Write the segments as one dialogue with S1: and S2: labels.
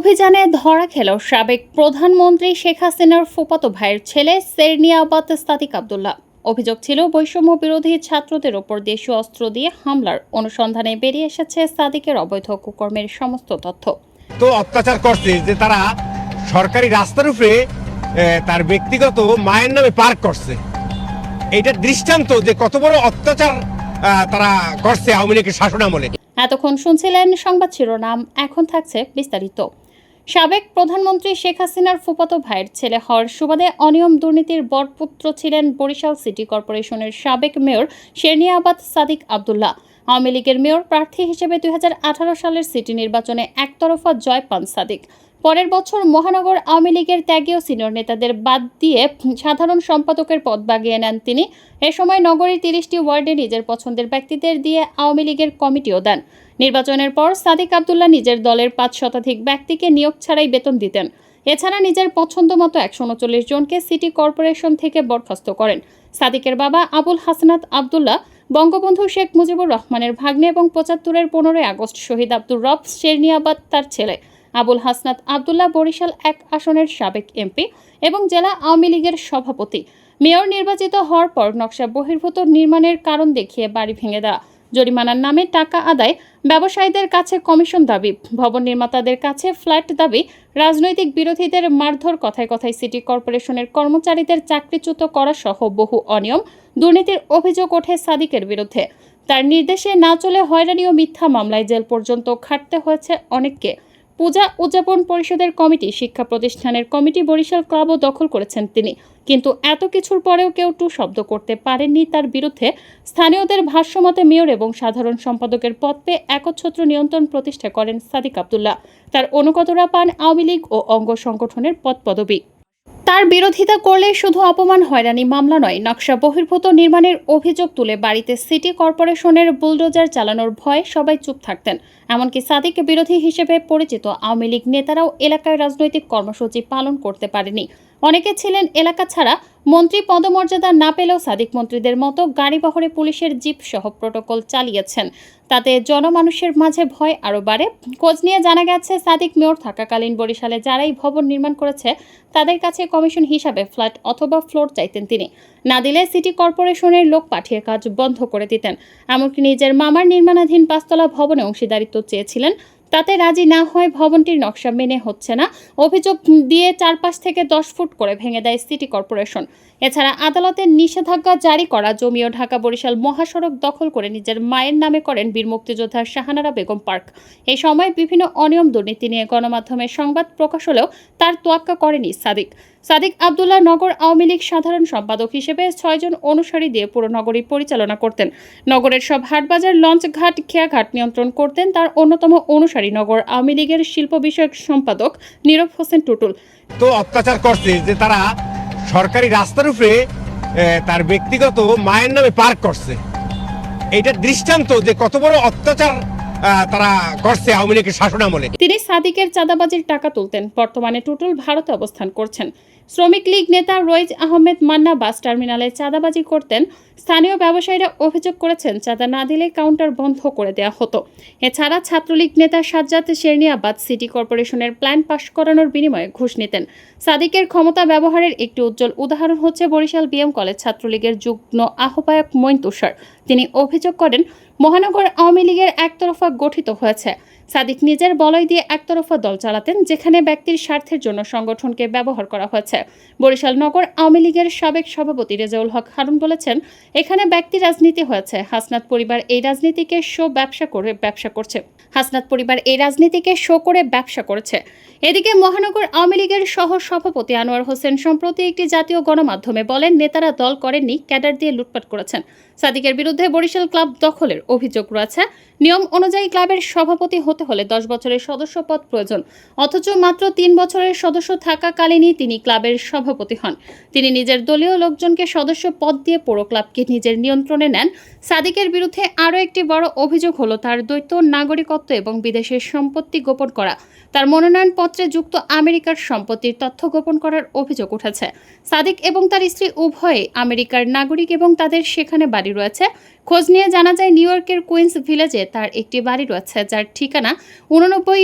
S1: অভিযানে ধরা খেল সাবেক প্রধানমন্ত্রী শেখ হাসিনার ফুপাতো ভাইয়ের ছেলে সেরনিয়াবাদ সাদিক আবদুল্লাহ। অভিযোগ ছিল বৈষম্য বিরোধী ছাত্রদের ওপর দেশীয় অস্ত্র দিয়ে হামলার অনুসন্ধানে বেরিয়ে এসেছে সাদিকের অবৈধ কুকর্মের সমস্ত তথ্য।
S2: তো অত্যাচার করছে যে তারা সরকারি রাস্তার উপরে তার ব্যক্তিগত মায়ের নামে পার্ক করছে। এটা দৃষ্টান্ত যে কত বড় অত্যাচার তারা করছে আওয়ামী লীগের শাসন আমলে
S1: এতক্ষণ শুনছিলেন সংবাদ শিরোনাম এখন থাকছে বিস্তারিত। সাবেক প্রধানমন্ত্রী শেখ হাসিনার ফুপাতো ভাইয়ের ছেলে হওয়ার সুবাদে অনিয়ম দুর্নীতির বরপুত্র ছিলেন বরিশাল সিটি কর্পোরেশনের সাবেক মেয়র শেরনিয়াবাদ সাদিক আবদুল্লাহ। আওয়ামী লীগের মেয়র প্রার্থী হিসেবে দুই হাজার আঠারো সালের সিটি নির্বাচনে একতরফা জয় পান সাদিক। পরের বছর মহানগর আওয়ামী লীগের ত্যাগীয় সিনিয়র নেতাদের বাদ দিয়ে সাধারণ সম্পাদকের পদ বাগিয়ে নেন তিনি। এ সময় নগরীর তিরিশটি ওয়ার্ডে নিজের পছন্দের ব্যক্তিদের দিয়ে আওয়ামী লীগের কমিটিও দেন। নির্বাচনের পর সাদিক আবদুল্লাহ নিজের দলের পাঁচ শতাধিক ব্যক্তিকে নিয়োগ ছাড়াই বেতন দিতেন। এছাড়া নিজের পছন্দ মতো একশো উনচল্লিশ জনকে সিটি কর্পোরেশন থেকে বরখাস্ত করেন। সাদিকের বাবা আবুল হাসনাত আবদুল্লাহ, বঙ্গবন্ধু শেখ মুজিবুর রহমানের ভাগ্নে এবং পঁচাত্তরের পনেরোই আগস্ট শহীদ আব্দুর রব শেরনিয়াবাদ তার ছেলে। আবুল হাসনাত আবদুল্লাহ বরিশাল এক আসনের সাবেক এমপি এবং জেলা আওয়ামী লীগের সভাপতি। মেয়র নির্বাচিত হওয়ার পর নকশা বহির্ভূত নির্মাণের কারণ দেখিয়ে বাড়ি ভেঙে দেওয়া। জরিমানার নামে টাকা আদায়, ব্যবসায়ীদের কাছে কমিশন দাবি, ভবন নির্মাতাদের কাছে ফ্ল্যাট দাবি, রাজনৈতিক বিরোধীদের মারধর কথায় কথায় সিটি কর্পোরেশনের কর্মচারীদের চাকরিচ্যুত করা সহ বহু অনিয়ম, দুর্নীতির অভিযোগ ওঠে সাদিকের বিরুদ্ধে। তার নির্দেশে না চলে হয়রানি ও মিথ্যা মামলায় জেল পর্যন্ত খাটতে হয়েছে অনেককে। পূজা উদযাপন পরিষদের কমিটি, শিক্ষা প্রতিষ্ঠানের কমিটি, বরিশাল ক্লাবও দখল করেছেন তিনি। কিন্তু এত কিছুর পরেও কেউ টু শব্দ করতে পারেননি তার বিরুদ্ধে। স্থানীয়দের ভাষ্যমতে মেয়র এবং সাধারণ সম্পাদকের পদ পেয়ে একচ্ছত্র নিয়ন্ত্রণ প্রতিষ্ঠা করেন সাদিক আবদুল্লাহ। তার অনুগতরা পান আওয়ামী লীগ ও অঙ্গ সংগঠনের পদ পদবি তার বিরোধিতা করলে শুধু অপমান হয়রানি মামলা নয়, নকশা বহির্ভূত নির্মাণের অভিযোগ তুলে বাড়িতে সিটি কর্পোরেশনের বুলডোজার চালানোর ভয়ে সবাই চুপ থাকতেন। এমনকি সাদিক বিরোধী হিসেবে পরিচিত আওয়ামী লীগ নেতারাও এলাকায় রাজনৈতিক কর্মসূচি পালন করতে পারেনি। অনেকে ছিলেন এলাকা ছাড়া। মন্ত্রী পদমর্যাদা না পেলেও সাদিক মন্ত্রীদের মতো গাড়ি বহরে পুলিশের জিপ সহ প্রোটোকল চালিয়েছেন। তাতে জনমানুষের মাঝে ভয় আরও বাড়ে। খোঁজ নিয়ে জানা গেছে, সাদিক মেয়র থাকাকালীন বরিশালে যারাই ভবন নির্মাণ করেছে, তাদের কাছে কমিশন হিসাবে ফ্ল্যাট অথবা ফ্লোর চাইতেন তিনি। না দিলে সিটি কর্পোরেশনের লোক পাঠিয়ে কাজ বন্ধ করে দিতেন। এমনকি নিজের মামার নির্মাণাধীন পাঁচতলা ভবনে অংশীদারিত্ব চেয়েছিলেন। তাতে রাজি না হয় ভবনটির নকশা মেনে হচ্ছে না। অভিযোগ দিয়ে চারপাশ থেকে দশ ফুট করে ভেঙে দেয় সিটি কর্পোরেশন। এছাড়া আদালতের নিষেধাজ্ঞা জারি করা জমি ও ঢাকা বরিশাল মহাসড়ক দখল করে নিজের মায়ের নামে করেন বীর মুক্তিযোদ্ধা শাহানারা বেগম পার্ক। এই সময় বিভিন্ন অনিয়ম দুর্নীতি নিয়ে গণমাধ্যমে সংবাদ প্রকাশ হলেও তার তোয়াক্কা করেনি সাদিক। সাদিক আবদুল্লাহ নগর আওয়ামী লীগ সাধারণ সম্পাদক হিসেবে ছয়জন অনুসারী দিয়ে পুরো নগরী পরিচালনা করতেন। নগরের সব হাটবাজার লঞ্চ ঘাট খেয়াঘাট নিয়ন্ত্রণ করতেন তার অন্যতম অনুসারী। নগর আওয়ামী লীগের শিল্প বিষয়ক সম্পাদক নীরব হোসেন টুটুল।
S2: তো অত্যাচার করছে যে তারা সরকারি রাস্তার উপরে তার ব্যক্তিগত মায়ের নামে পার্ক করছে। এটা দৃষ্টান্ত যে কত বড় অত্যাচার তারা করছে আওয়ামী লীগের শাসন আমলে
S1: তিনি সাদিকের চাঁদাবাজির টাকা তুলতেন। বর্তমানে টুটুল ভারতে অবস্থান করছেন। শ্রমিক লীগ নেতা রইজ আহমেদ মান্না বাস টার্মিনালে চাঁদাবাজি করতেন। স্থানীয় ব্যবসায়ীরা অভিযোগ করেছেন, চাঁদা না দিলে কাউন্টার বন্ধ করে দেওয়া হতো। এছাড়া ছাত্রলীগ নেতা সাজ্জাদ শেরনিয়াবাদ সিটি কর্পোরেশনের প্ল্যান পাশ করানোর বিনিময়ে ঘুষ নিতেন। সাদিকের ক্ষমতা ব্যবহারের একটি উজ্জ্বল উদাহরণ হচ্ছে বরিশাল বিএম কলেজ ছাত্রলীগের যুগ্ম আহ্বায়ক মইন তুষার। তিনি অভিযোগ করেন, মহানগর আওয়ামী লীগের একতরফা গঠিত হয়েছে। সাদিক নিজের বলয় দিয়ে একতরফা দল চালাতেন, যেখানে ব্যক্তির স্বার্থের জন্য সংগঠনকে ব্যবহার করা হয়েছে। বরিশাল নগর আওয়ামী লীগের সাবেক সভাপতি রেজাউল হক হারুন বলেছেন, এখানে ব্যক্তি রাজনীতি হয়েছে। হাসনাত পরিবার এই রাজনীতিকে শো ব্যবসা করে ব্যবসা করছে। হাসনাত পরিবার এই রাজনীতিকে শো করে ব্যবসা করেছে। এদিকে মহানগর আওয়ামী লীগের সহ সভাপতি আনোয়ার হোসেন সম্প্রতি একটি জাতীয় গণমাধ্যমে বলেন, নেতারা দল করেননি, ক্যাডার দিয়ে লুটপাট করেছেন। সাদিকের বিরুদ্ধে বরিশাল ক্লাব দখলের অভিযোগ রয়েছে। নিয়ম অনুযায়ী ক্লাবের সভাপতি হতে হলে দশ বছরের সদস্য পদ প্রয়োজন। অথচ মাত্র তিন বছরের সদস্য থাকাকালীনই তিনি ক্লাবের সভাপতি হন। তিনি নিজের দলীয় লোকজনকে সদস্য পদ দিয়ে পুরো ক্লাবকে নিজের নিয়ন্ত্রণে নেন। সাদিকের বিরুদ্ধে আরও একটি বড় অভিযোগ হলো তার দ্বৈত নাগরিকত্ব এবং বিদেশের সম্পত্তি গোপন করা। তার মনোনয়নপত্রে যুক্ত আমেরিকার সম্পত্তির তথ্য গোপন করার অভিযোগ উঠেছে। সাদিক এবং তার স্ত্রী উভয়ে আমেরিকার নাগরিক এবং তাদের সেখানে বাড়ি রয়েছে। খোঁজ নিয়ে জানা যায় নিউ ইয়র্কের কুইন্স ভিলেজে তার একটি বাড়ি রয়েছে, যার ঠিকানা উননব্বই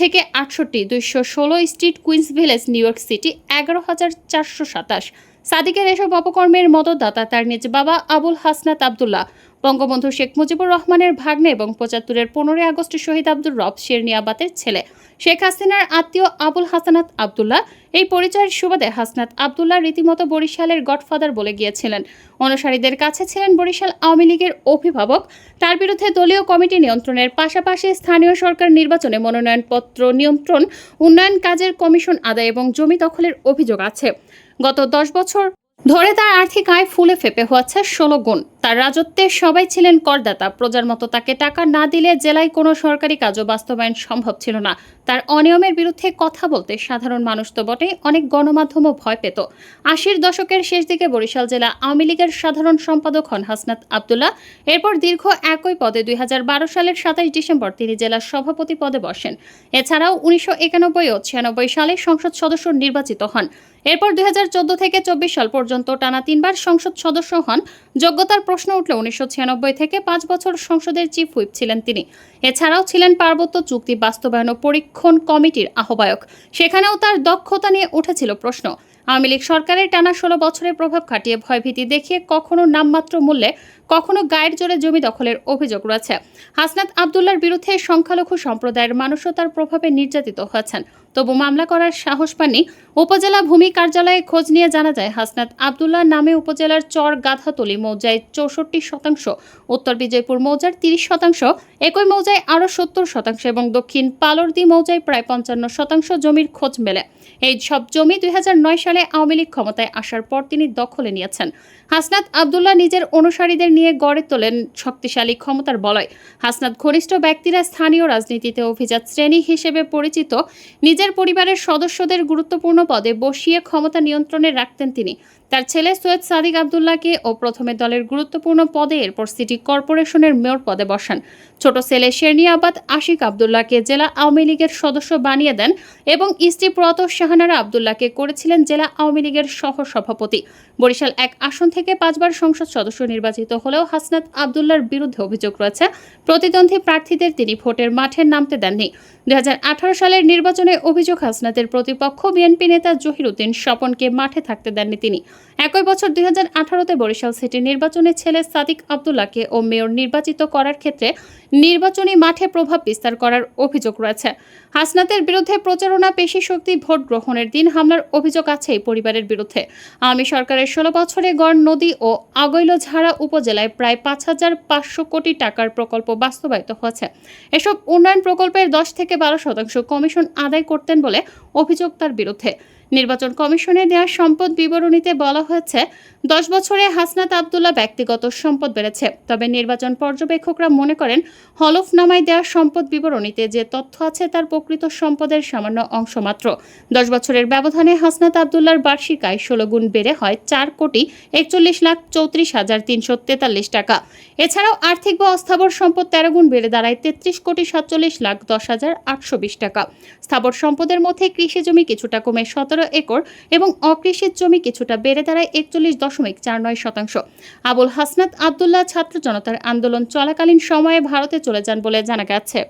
S1: থেকে আটষট্টি দুইশো ষোলো street Queens village, New York city, এগারো হাজার চারশো সাতাশ। সাদিকের এসব অপকর্মের মদতদাতা তার নিজ বাবা আবুল হাসনাত আবদুল্লাহ। বঙ্গবন্ধু শেখ মুজিবুর রহমানের ভাগ্নে এবং পঁচাত্তরের পনেরোই আগস্ট শহীদ আব্দুর রব শেরনিয়াবাতের ছেলে। শেখ হাসিনার আত্মীয় আবুল হাসানাত আবদুল্লাহ এই পরিচয়ের সুবাদে হাসনাত আবদুল্লাহ রীতিমতো বরিশালের গডফাদার বলে গিয়েছিলেন। অনুসারীদের কাছে ছিলেন বরিশাল আওয়ামী লীগের অভিভাবক। তার বিরুদ্ধে দলীয় কমিটি নিয়ন্ত্রণের পাশাপাশি স্থানীয় সরকার নির্বাচনে মনোনয়নপত্র নিয়ন্ত্রণ, উন্নয়ন কাজের কমিশন আদায় এবং জমি দখলের অভিযোগ আছে। গত দশ বছর ধরে তার আর্থিক আয় ফুলে ফেপে হচ্ছে ষোলো গুণ। তার রাজত্বে সবাই ছিলেন করদাতা। প্রজার মতো তাকে টাকা না দিলে জেলায় কোনো সরকারি কাজও বাস্তবায়ন সম্ভব ছিল না। তার অনিয়মের বিরুদ্ধে কথা বলতে সাধারণ মানুষ তো বটেই, অনেক গণমাধ্যমও ভয় পেত। আশির দশকের শেষ দিকে বরিশাল জেলা আওয়ামী লীগের সাধারণ সম্পাদক হন হাসনাত আবদুল্লাহ। এরপর দীর্ঘ একই পদে দুই হাজার বারো সালের সাতাশ ডিসেম্বর তিনি জেলার সভাপতি পদে বসেন। এছাড়াও উনিশশো একানব্বই ও ছিয়ানব্বই সালে সংসদ সদস্য নির্বাচিত হন। এরপর দুই হাজার চোদ্দ থেকে চব্বিশ সাল পর্যন্ত টানা তিনবার সংসদ সদস্য হন। যোগ্যতার প্রশ্ন উঠলে, উনিশশো ছিয়ানব্বই থেকে পাঁচ বছর সংসদের চিফ হুইপ ছিলেন তিনি। এছাড়াও ছিলেন পার্বত্য চুক্তি বাস্তবায়ন পরীক্ষণ কমিটির আহ্বায়ক। সেখানেও তার দক্ষতা নিয়ে উঠেছিল প্রশ্ন। আওয়ামী লীগ সরকারের টানা ষোলো বছরের প্রভাব খাটিয়ে ভয়ভীতি দেখিয়ে কখনো নামমাত্র মূল্যে কখনো গায়ের জোরে জমি দখলের অভিযোগ রয়েছে। হাসনাত আবদুল্লার বিরুদ্ধে সংখ্যালঘু সম্প্রদায়ের মানুষও তার প্রভাবে নির্যাতিত হয়েছেন। তবু মামলা করার সাহস পাননি। উপজেলা ভূমি কার্যালয়ে খোঁজ নিয়ে জানা যায়, হাসনাত আবদুল্লাহ নামে উপজেলার চর গাধাতলি মৌজায় চৌষট্টি শতাংশ, উত্তর বিজয়পুর মৌজার তিরিশ শতাংশ, একই মৌজায় আরও সত্তর শতাংশ এবং দক্ষিণ পালরদি মৌজায় প্রায় পঞ্চান্ন শতাংশ জমির খোঁজ মেলে। এই সব জমি দুই হাজার নয় সালে আওয়ামী লীগ ক্ষমতায় আসার পর তিনি দখলে নিয়েছেন। হাসনাত আবদুল্লাহ নিজের অনুসারীদের নিয়ে গড়ে তোলেন শক্তিশালী ক্ষমতার বলয়। হাসনাত ঘনিষ্ঠ ব্যক্তিরা স্থানীয় রাজনীতিতে অভিজাত শ্রেণি হিসেবে পরিচিত। নিজের পরিবারের সদস্যদের গুরুত্বপূর্ণ পদে বসিয়ে ক্ষমতা নিয়ন্ত্রণে রাখতেন তিনি। তার ছেলে সৈয়দ সাদিক আবদুল্লাহকে ও প্রথমে দলের গুরুত্বপূর্ণ পদে, এরপর সিটি কর্পোরেশনের মেয়র পদে বসান। ছোট ছেলে শেরনিয়াবাদ আশিক আবদুল্লাহকে জেলা আওয়ামী লীগের সদস্য বানিয়ে দেন এবং স্ত্রী প্রত শাহানারা আবদুল্লাহকে করেছিলেন জেলা আওয়ামী লীগের সহ সভাপতি বরিশাল এক আসন থেকে পাঁচবার সংসদ সদস্য নির্বাচিত হলেও হাসনাত আবদুল্লার বিরুদ্ধে অভিযোগ রয়েছে। প্রতিদ্বন্দ্বী প্রার্থীদের তিনি ভোটের মাঠে নামতে দেননি। দু হাজার আঠারো সালের নির্বাচনে অভিযোগ হাসনাতের প্রতিপক্ষ বিএনপি নেতা জহিরুদ্দিন স্বপনকে মাঠে থাকতে দেননি তিনি। একই বছর দুই হাজার আঠারোতে বরিশাল সিটি নির্বাচনে ছেলে সাদিক আবদুল্লাহকে ও মেয়র নির্বাচিত করার ক্ষেত্রে নির্বাচনী মাঠে প্রভাব বিস্তার করার অভিযোগ রয়েছে। হাসনাতের বিরুদ্ধে প্রচারণা, পেশি শক্তি, ভোট গ্রহণের দিন হামলার অভিযোগ আছে এই পরিবারের বিরুদ্ধে। আওয়ামী সরকারের ষোলো বছরে গড় নদী ও আগৈলঝাড়া উপজেলায় প্রায় পাঁচ হাজার পাঁচশো কোটি টাকার প্রকল্প বাস্তবায়িত হয়েছে। এসব উন্নয়ন প্রকল্পের দশ থেকে বারো শতাংশ কমিশন আদায় করতেন বলে অভিযোগ তার বিরুদ্ধে। নির্বাচন কমিশনে দেওয়া সম্পদ বিবরণীতে বলা হয়েছে, দশ বছরে হাসনাত আবদুল্লাহ ব্যক্তিগত সম্পদ বেড়েছে। তবে নির্বাচন পর্যবেক্ষকরা মনে করেন, হলফনামায় দেওয়া সম্পদ বিবরণীতে যে তথ্য আছে তার প্রকৃত সম্পদের সামান্য অংশ মাত্র। দশ বছরের ব্যবধানে হাসনাত আবদুল্লার বার্ষিক আয় ষোলো গুণ বেড়ে হয় চার কোটি একচল্লিশ লাখ চৌত্রিশ হাজার তিনশো তেতাল্লিশ টাকা। এছাড়াও আর্থিক বা অস্থাবর সম্পদ তেরো গুণ বেড়ে দাঁড়ায় তেত্রিশ কোটি সাতচল্লিশ লাখ দশ হাজার আটশো বিশ টাকা। স্থাবর সম্পদের মধ্যে কৃষি জমি কিছুটা কমে সতেরো একর এবং অকৃষির জমি কিছুটা বেড়ে দাঁড়ায় একচল্লিশ দশমিক চার নয় শতাংশ। আবুল হাসনাত আবদুল্লাহ ছাত্র জনতার আন্দোলন চলাকালীন সময়ে ভারতে চলে যান বলে জানা গেছে।